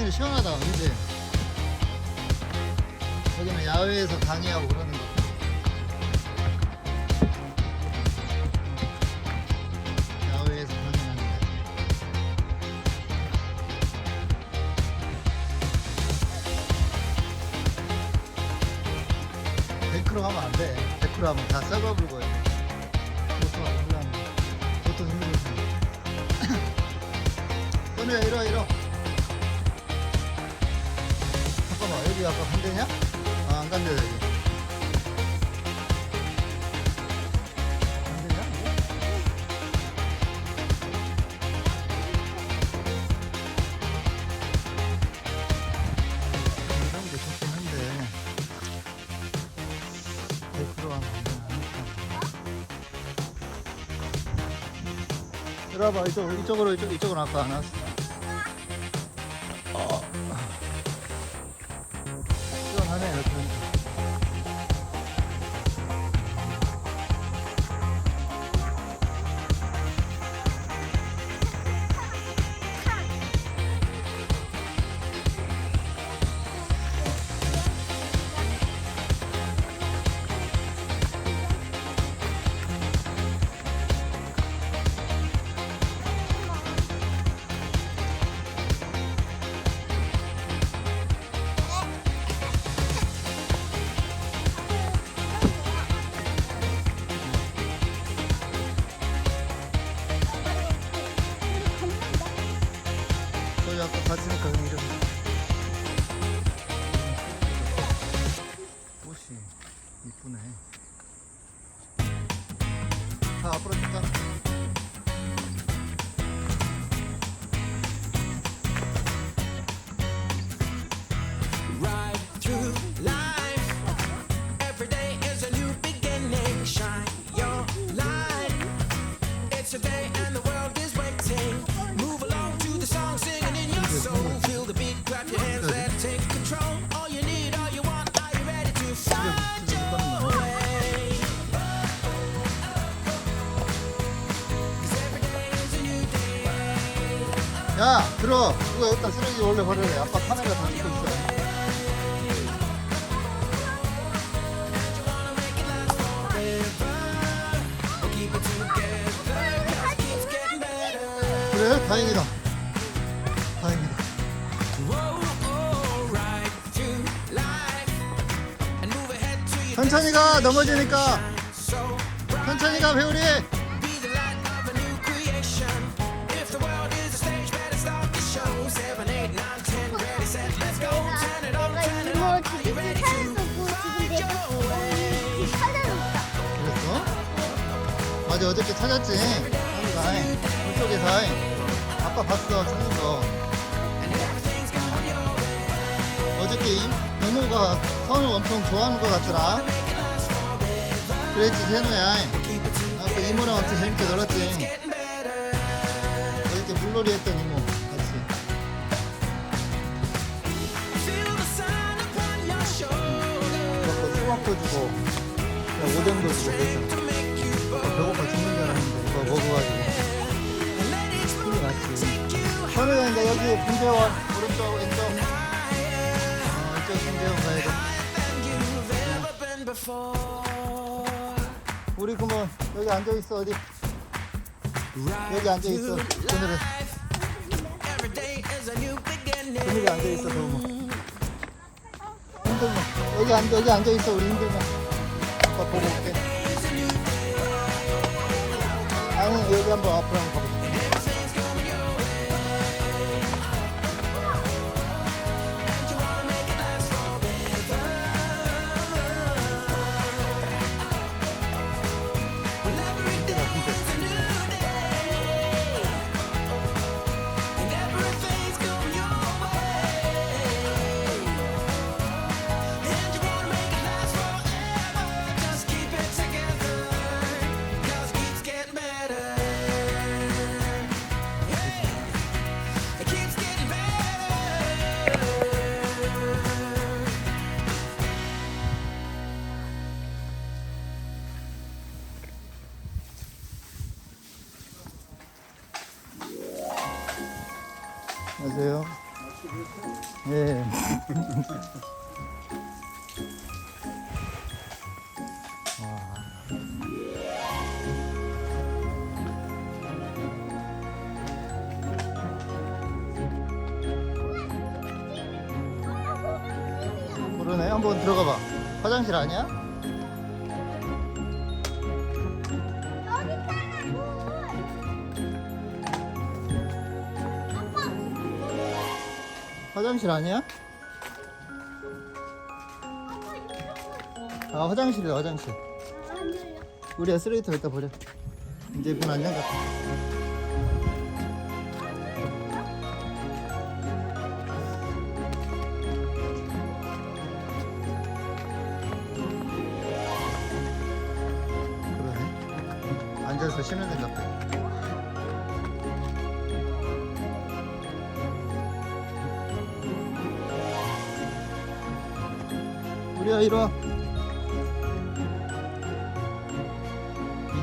여기는 시원하다, 그지? 여기는 야외에서 강의하고 그러는 거. 야외에서 강의하는 거. 데크로 하면 안 돼. 데크로 하면 다 썩어 불고요. 보통 하면 보통 힘들지. 선우야 이러 이러. 여기 아까 간대냐? 아 안 간대 여기. 안 되냐? 이런 게 좋긴 한데. 100% 하면 안 되나? 이리 와봐 이쪽, 이쪽으로 이쪽, 이쪽으로 아까 안 왔어 어. 들어 이거 여기다 쓰레기 원래 버려래 아빠 카메라 다 찍고 있어. 그래 다행이다 oh, 천천히 가 넘어지니까 천천히 가 배우리 맞아 어저께 찾았지? 한가 물속에서 아빠 봤어 찾는 거 어저께 이- 이모가 선우 엄청 좋아하는 것 같더라. 그랬지 세노야. 아까 이모랑 엄청 재밌게 놀았지. 어저께 물놀이 했던 이모 같이. 수박도 주고 오뎅도 주고 그랬잖아 배고파 죽는 줄 알았는데 그거 먹어가지고. 힘이 났지. 선우야 이제 여기 분대원 오른쪽 왼쪽. 어, 이쪽 분대원 가야 돼 before. 우리 그러면 여기 앉아 있어 어디? 여기 앉아 있어 오늘은 Every day is a new beginning. 그늘에 앉아 있어 도우면. 힘들면. 여기 앉아 여기 앉아 있어 우리 힘들면. 아빠 보고 올게 아니 여 그러네. 한번 들어가 봐. 화장실 아니야? 화장실 아니야? 아 화장실이야 화장실. 우리가 쓰레기통 여기다 버려 이제 문안 잠갔다 그러네. 앉아서 쉬는 데가 없다. 우리야 이리 와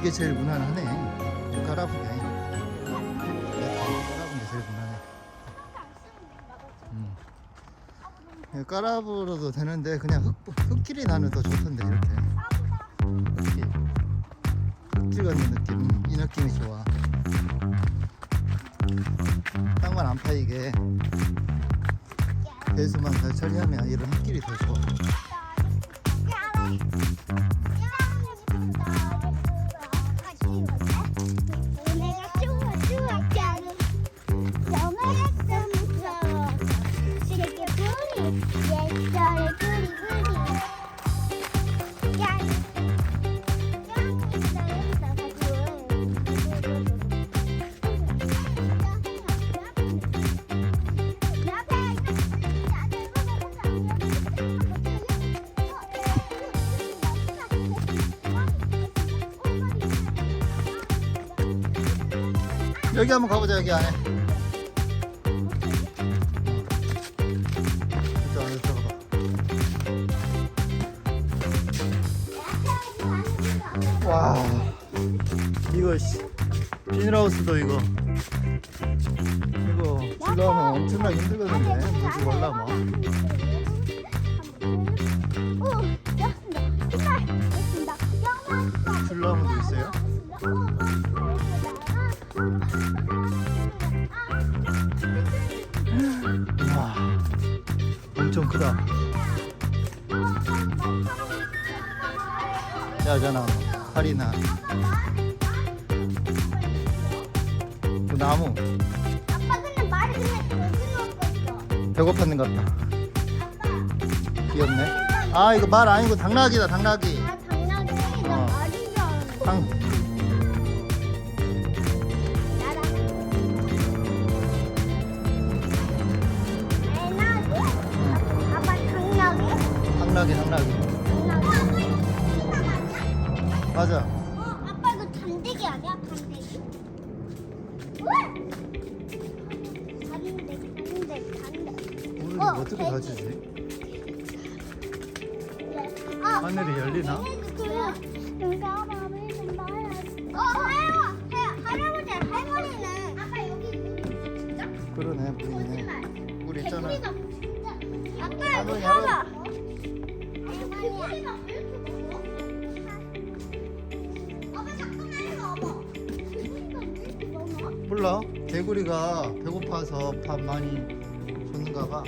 이게 제일 무난하네. 깔아본 게. 제일 무난해. 음. 이거 깔아불어도 되는데 그냥 흙, 흙길이 나는 더 좋던데 이렇게. 흙길. 같은 느낌. 음, 이 느낌이 좋아. 땅만 안 파이게. 배수만 잘 처리하면 이런 흙길이 더 좋아 여기 한번 가보자 여기 안에. 와. 이거 씨. 비닐하우스도 이거. 이거 질러하면 엄청나게 힘들거든요 무지 뭐. 질러하면 크다 야잖아 파리나 그 나무. 아빠 근데 말이 그렇게 넣었어 배고팠는 것 같다. 귀엽네. 아 이거 말 아니고 당나귀다 당나귀. 아 당나귀? 어. 나 말인 줄 알았어 당 당나귀 당나귀 맞아 어 아빠 이거 단대기 아니야 단대기 왜 단대 단대 단대 우리 어, 어떻게 돼지. 다치지 아, 하늘이 열리나? 어, 몰라. 개구리가 배고파서 밥 많이 줬는가 봐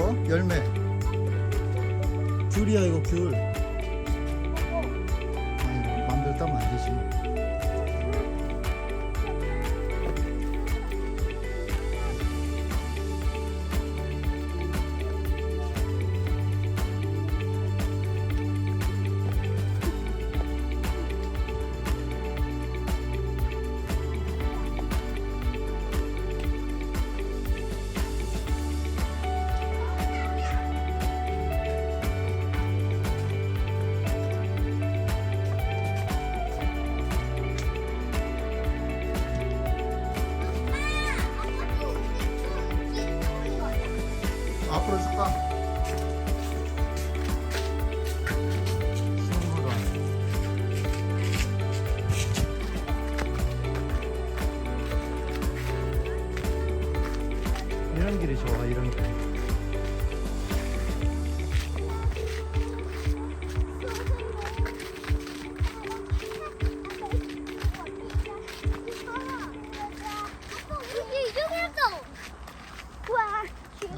이거 열매. 귤이야 이거 귤. 아니 맘대로 따면 안 되지 좋아 이런 게.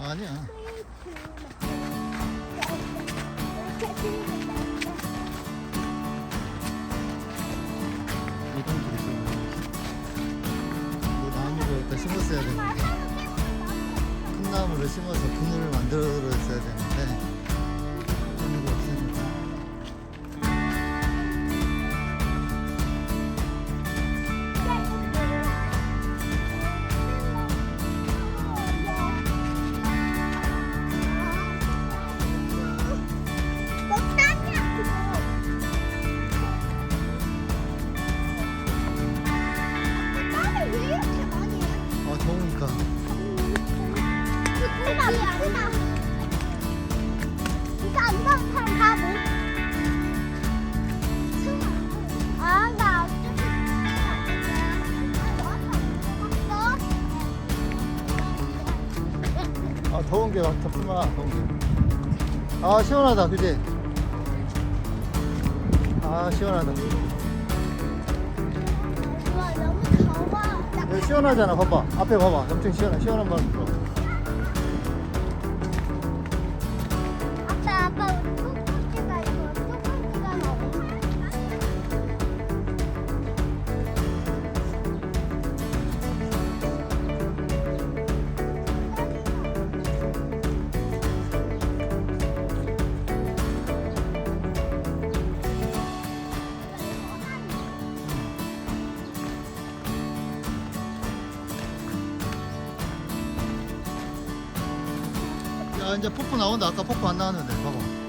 아니야. 이건 그랬어. 이 나무를 일단 심었어야 돼. 서 그물을 만들었어야 되는데 더운 게 많다 풀마 더운 게. 아 시원하다 그지? 아 시원하다. 와, 너무 더워. 여기 시원하잖아 봐봐 앞에 봐봐 엄청 시원해 시원한 바람 불어. 야 이제 폭포 나온다. 아까 폭포 안 나왔는데. 봐봐